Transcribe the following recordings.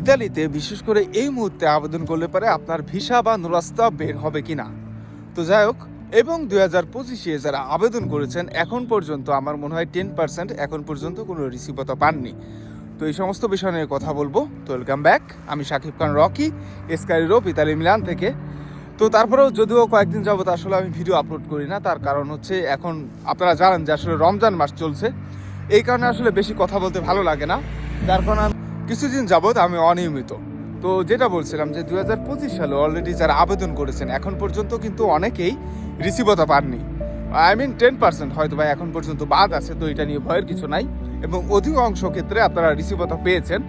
ইতালিতে বিশেষ করে এই মুহূর্তে আবেদন করলে পারে আপনার ভিসা বা নুরাস্তা বের হবে কিনা। তো যাই হোক, এবং দুই হাজার পঁচিশে যারা আবেদন করেছেন, এখন পর্যন্ত আমার মনে হয় টেন পার্সেন্ট এখন পর্যন্ত কোনো রিসিভতা পাননি। তো এই সমস্ত বিষয় নিয়ে কথা বলব। তো ওয়েলকাম ব্যাক আমি শাকিব খান রকি এসকারি রোপ ইতালি মিলান থেকে। তো তারপরেও যদিও কয়েকদিন যাবত আসলে আমি ভিডিও আপলোড করি না, তার কারণ হচ্ছে এখন আপনারা জানেন যে আসলে রমজান মাস চলছে। এই কারণে আসলে বেশি কথা বলতে ভালো লাগে না। যার কারণে কিছুদিন যাবৎ আমি অনিয়মিত। তো যেটা বলছিলাম যে দুই হাজার পঁচিশ সালে অলরেডি যারা আবেদন করেছেন, এখন পর্যন্ত কিন্তু অনেকেই রিসিভতা পাননি। আই মিন টেন পার্সেন্ট হয়তো বা এখন পর্যন্ত বাদ আছে, তো এটা নিয়ে ভয়ের কিছু নাই। এবং অধিকাংশ ক্ষেত্রে আপনারা রিসিভতা পেয়েছেন।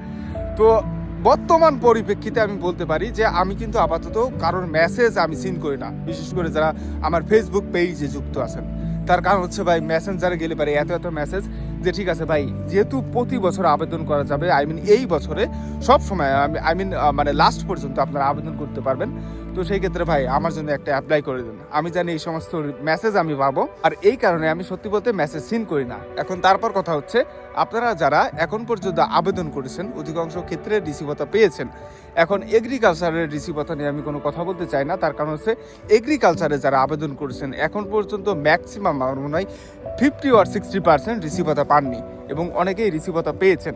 তো বর্তমান পরিপ্রেক্ষিতে আমি বলতে পারি যে, আমি কিন্তু আপাতত কারোর মেসেজ আমি সিন করি না। বিশেষ করে যারা আমার ফেসবুক পেজে যুক্ত আছেন। তার কারণ হচ্ছে ভাই মেসেঞ্জারে গেলে পারে এত এত মেসেজ যে ঠিক আছে ভাই, যেহেতু প্রতি বছর আবেদন করা যাবে আই মিন এই বছরে সব সময় আই মিন মানে লাস্ট পর্যন্ত আপনারা আবেদন করতে পারবেন। তো সেই ক্ষেত্রে ভাই আমার জন্য একটা অ্যাপ্লাই করে দিন। আমি জানি এই সমস্ত মেসেজ আমি পাবো। আর এই কারণে আমি সত্যি বলতে মেসেজ সিন করি না। এখন তারপর কথা হচ্ছে, আপনারা যারা এখন পর্যন্ত আবেদন করেছেন, অধিকাংশ ক্ষেত্রে রিসিভতা পেয়েছেন। এখন এগ্রিকালচারের রিসিভতা নিয়ে আমি কোনো কথা বলতে চাই না। তার কারণ হচ্ছে এগ্রিকালচারে যারা আবেদন করেছেন, এখন পর্যন্ত ম্যাক্সিমাম আমার মনে হয় ফিফটি আর সিক্সটি পার্সেন্ট রিসিভতা পাননি এবং অনেকেই রিসিভতা পেয়েছেন।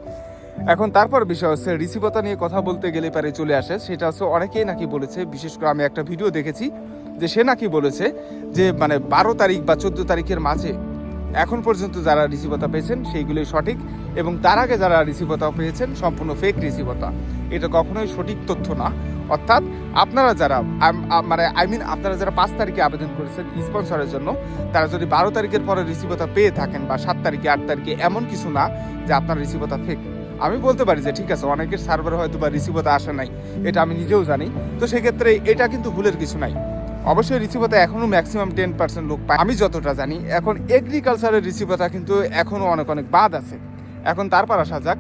এখন তারপর বিষয় হচ্ছে রিসিভতা নিয়ে কথা বলতে গেলে পারে চলে আসে, সেটা হচ্ছে অনেকেই নাকি বলেছে, বিশেষ করে আমি একটা ভিডিও দেখেছি, যে সে নাকি বলেছে যে মানে বারো তারিখ বা চোদ্দ তারিখের মাঝে এখন পর্যন্ত যারা রিসিভতা পেয়েছেন, সেইগুলোই সঠিক এবং তার আগে যারা রিসিভতা পেয়েছেন, সম্পূর্ণ ফেক রিসিভতা এটা কখনোই সঠিক তথ্য না। অর্থাৎ আপনারা যারা মানে আই মিন আপনারা যারা পাঁচ তারিখে আবেদন করেছেন স্পন্সরের জন্য, তারা যদি বারো তারিখের পরে রিসিভতা পেয়ে থাকেন বা সাত তারিখে, আট তারিখে এমন কিছু না যে আপনার রিসিভতা ফেক আমি বলতে পারি যে ঠিক আছে, অনেকের সার্ভার হয়তো বা রিসিভতা আসে নাই, এটা আমি নিজেও জানি। তো সেক্ষেত্রে এটা কিন্তু ভুলের কিছু নাই। অবশ্যই রিসিভতা এখনও ম্যাক্সিমাম টেন পার্সেন্ট লোক পায়। আমি যতটা জানি, এখন এগ্রিকালচারের রিসিভতা কিন্তু এখনও অনেক অনেক বাদ আছে। এখন তারপর আসা যাক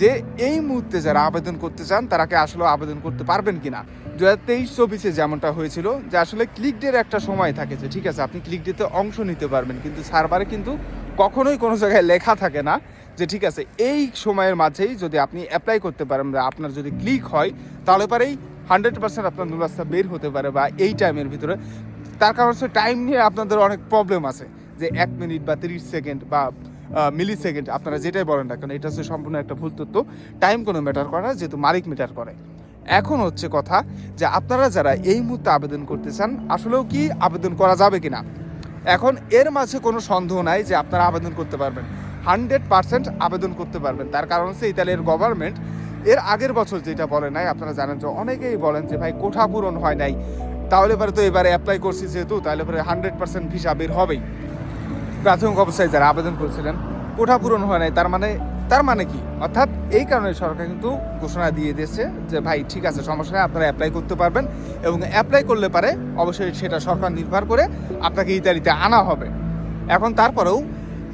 যে এই মুহূর্তে যারা আবেদন করতে চান, তারা কি আসলে আবেদন করতে পারবেন কিনা? দু হাজার তেইশ চব্বিশে যেমনটা হয়েছিল যে আসলে ক্লিক ডের একটা সময় থাকে যে ঠিক আছে? আপনি ক্লিক ডেতে অংশ নিতে পারবেন, কিন্তু সার্ভারে কিন্তু কখনোই কোনো জায়গায় লেখা থাকে না যে ঠিক আছে, এই সময়ের মাঝেই যদি আপনি অ্যাপ্লাই করতে পারেন আপনার যদি ক্লিক হয়, তাহলে পারেই হান্ড্রেড পার্সেন্ট আপনার নুরাস্তা বের হতে পারে বা এই টাইমের ভিতরে। তার কারণ হচ্ছে টাইম নিয়ে আপনাদের অনেক প্রবলেম আছে। যে এক মিনিট বা তিরিশ সেকেন্ড বা মিলি সেকেন্ড আপনারা যেটাই বলেন না কেন, এটা হচ্ছে সম্পূর্ণ একটা ভুল তথ্য। টাইম কোনো ম্যাটার করে না, যেহেতু মালিক ম্যাটার করে। এখন হচ্ছে কথা যে আপনারা যারা এই মুহূর্তে আবেদন করতে চান, আসলেও কি আবেদন করা যাবে কি না এখন এর মাঝে কোনো সন্দেহ নাই যে আপনারা আবেদন করতে পারবেন। হান্ড্রেড পার্সেন্ট আবেদন করতে পারবেন। তার কারণ হচ্ছে ইতালির গভর্নমেন্ট এর আগের বছর যেটা বলে নাই, আপনারা জানেন যে অনেকেই বলেন যে ভাই কোঠা পূরণ হয় নাই। তাহলে পরে তো এবারে অ্যাপ্লাই করছি যেহেতু, তাহলে পরে হান্ড্রেড পার্সেন্ট ভিসা বের হবেই। প্রাথমিক অবস্থায় যারা আবেদন করেছিলেন, কোঠা পূরণ হয় নাই, তার মানে তার মানে কি? অর্থাৎ এই কারণে সরকার কিন্তু ঘোষণা দিয়ে দিয়েছে যে, ভাই, ঠিক আছে, সমস্যা নেই, আপনারা অ্যাপ্লাই করতে পারবেন। এবং অ্যাপ্লাই করলে পারে অবশ্যই সেটা সরকার নির্ভর করে আপনাকে ইতালিতে আনা হবে। এখন তারপরেও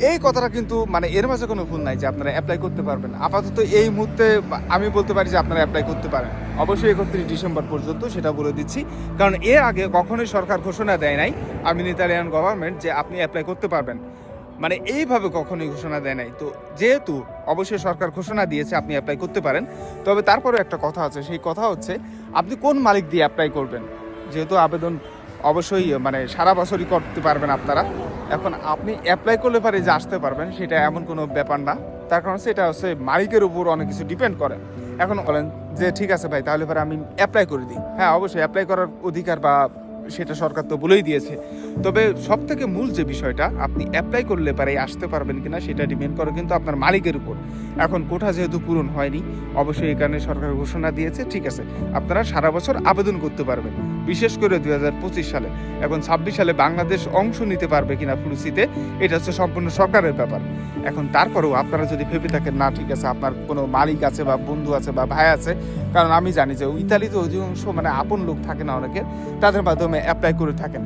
এই কথাটা কিন্তু মানে এর মাঝে কোনো ভুল নাই যে আপনারা অ্যাপ্লাই করতে পারবেন। আপাতত এই মুহূর্তে আমি বলতে পারি যে আপনারা অ্যাপ্লাই করতে পারেন। অবশ্যই একত্রিশ ডিসেম্বর পর্যন্ত সেটা বলে দিচ্ছি। কারণ এর আগে কখনোই সরকার ঘোষণা দেয় নাই আমি ইতালিয়ান গভর্নমেন্ট যে আপনি অ্যাপ্লাই করতে পারবেন। মানে এইভাবে কখনোই ঘোষণা দেয় নাই। তো যেহেতু অবশ্যই সরকার ঘোষণা দিয়েছে আপনি অ্যাপ্লাই করতে পারেন, তবে তারপরেও একটা কথা আছে। সেই কথা হচ্ছে, আপনি কোন মালিক দিয়ে অ্যাপ্লাই করবেন? যেহেতু আবেদন অবশ্যই মানে সারা বছরই করতে পারবেন আপনারা। এখন আপনি অ্যাপ্লাই করলে পারে যে আসতে পারবেন, সেটা এমন কোনো ব্যাপার না। তার কারণ সেটা হচ্ছে মালিকের উপর অনেক কিছু ডিপেন্ড করে। এখন বলেন যে, ঠিক আছে ভাই, তাহলে পরে আমি অ্যাপ্লাই করে দিই। হ্যাঁ অবশ্যই অ্যাপ্লাই করার অধিকার বা সেটা সরকার তো বলেই দিয়েছে। তবে সব থেকে মূল যে বিষয়টা, আপনি অ্যাপ্লাই করলে পারে আসতে পারবেন কিনা সেটা ডিপেন্ড করে কিন্তু আপনার মালিকের উপর। এখন কোঠা যেহেতু পূরণ হয়নি, অবশ্যই এই কারণে সরকার ঘোষণা দিয়েছে, ঠিক আছে। আপনারা সারা বছর আবেদন করতে পারবেন, বিশেষ করে দু হাজার পঁচিশ সালে। এখন ছাব্বিশ সালে বাংলাদেশ অংশ নিতে পারবে কিনা ফুলসিতে এটা হচ্ছে সম্পূর্ণ সরকারের ব্যাপার। এখন তারপরেও আপনারা যদি ভেবে থাকেন, না, ঠিক আছে, আপনার কোনো মালিক আছে বা বন্ধু আছে বা ভাই আছে, কারণ আমি জানি যে ইতালিতে অধিকাংশ মানে আপন লোক থাকে না অনেকের, তাদের মাধ্যমে অ্যাপ্লাই করে থাকেন।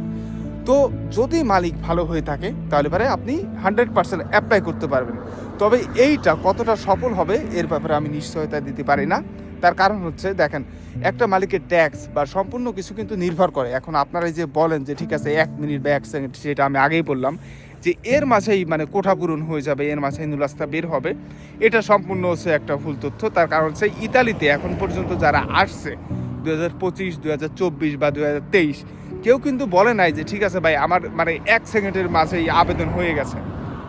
তো যদি মালিক ভালো হয়ে থাকে, তাহলে পরে আপনি হান্ড্রেড পার্সেন্ট অ্যাপ্লাই করতে পারবেন। তবে এইটা কতটা সফল হবে, এর ব্যাপারে আমি নিশ্চয়তা দিতে পারি না। তার কারণ হচ্ছে, দেখেন, একটা মালিকের ট্যাক্স বা সম্পূর্ণ কিছু কিন্তু নির্ভর করে। এখন আপনারা যে বলেন যে, ঠিক আছে, এক মিনিট বা এক সেকেন্ড সেটা আমি আগেই বললাম, যে এর মাঝেই মানে কোঠা পূরণ হয়ে যাবে, এর মাঝেই নুরাস্তা বের হবে। এটা সম্পূর্ণ হচ্ছে একটা ভুল তথ্য। তার কারণ হচ্ছে, ইতালিতে এখন পর্যন্ত যারা আসছে দু হাজার পঁচিশ দু হাজার চব্বিশ বা দু হাজার তেইশ। কেউ কিন্তু বলে নাই যে, ঠিক আছে ভাই, আমার মানে এক সেকেন্ডের মাঝেই আবেদন হয়ে গেছে।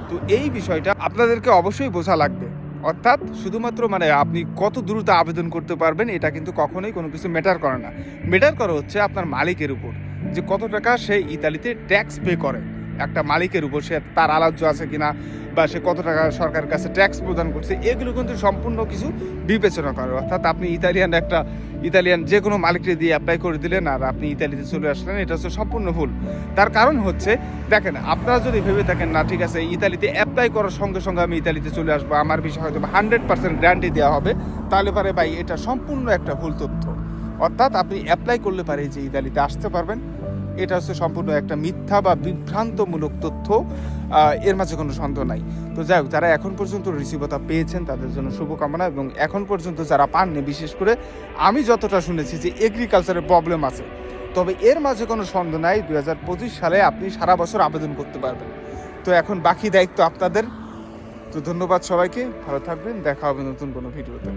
তো এই বিষয়টা আপনাদেরকে অবশ্যই বোঝা লাগবে। অর্থাৎ শুধুমাত্র মানে আপনি কত দ্রুত আবেদন করতে পারবেন, এটা কিন্তু কখনোই কোনো কিছু ম্যাটার করে না। ম্যাটার করে হচ্ছে আপনার মালিকের উপর, যে কত টাকা সে ইতালিতে ট্যাক্স পে করে। একটা মালিকের উপর, সে তার আলাজ্য আছে কিনা বা সে কত টাকা সরকারের কাছে ট্যাক্স প্রদান করছে, এগুলো কিন্তু সম্পূর্ণ কিছু বিবেচনা করে। অর্থাৎ আপনি ইতালিয়ান একটা, ইতালিয়ান যে কোনো মালিককে দিয়ে অ্যাপ্লাই করে দিলেন আর আপনি ইতালিতে চলে আসলেন, এটা হচ্ছে সম্পূর্ণ ভুল। তার কারণ হচ্ছে, দেখেন, আপনারা যদি ভেবে থাকেন, না, ঠিক আছে, ইতালিতে অ্যাপ্লাই করার সঙ্গে সঙ্গে আমি ইতালিতে চলে আসব, আমার বিষয় হয়তো হান্ড্রেড পার্সেন্ট গ্যারান্টি দেওয়া হবে, তাহলে পারে ভাই, এটা সম্পূর্ণ একটা ভুল তথ্য। অর্থাৎ আপনি অ্যাপ্লাই করলে পারে যে ইতালিতে আসতে পারবেন এটা হচ্ছে সম্পূর্ণ একটা মিথ্যা বা বিভ্রান্তমূলক তথ্য এর মাঝে কোনো সন্দেহ নাই। তো যাই হোক, যারা এখন পর্যন্ত রিসিভতা পেয়েছেন, তাদের জন্য শুভকামনা এবং এখন পর্যন্ত যারা পাননি, বিশেষ করে আমি যতটা শুনেছি যে এগ্রিকালচারের প্রবলেম আছে, তবে এর মাঝে কোনো সন্দেহ নাই দু হাজার পঁচিশ সালে আপনি সারা বছর আবেদন করতে পারবেন। তো এখন বাকি দায়িত্ব আপনাদের। তো ধন্যবাদ সবাইকে, ভালো থাকবেন, দেখা হবে নতুন কোনো ভিডিওতে।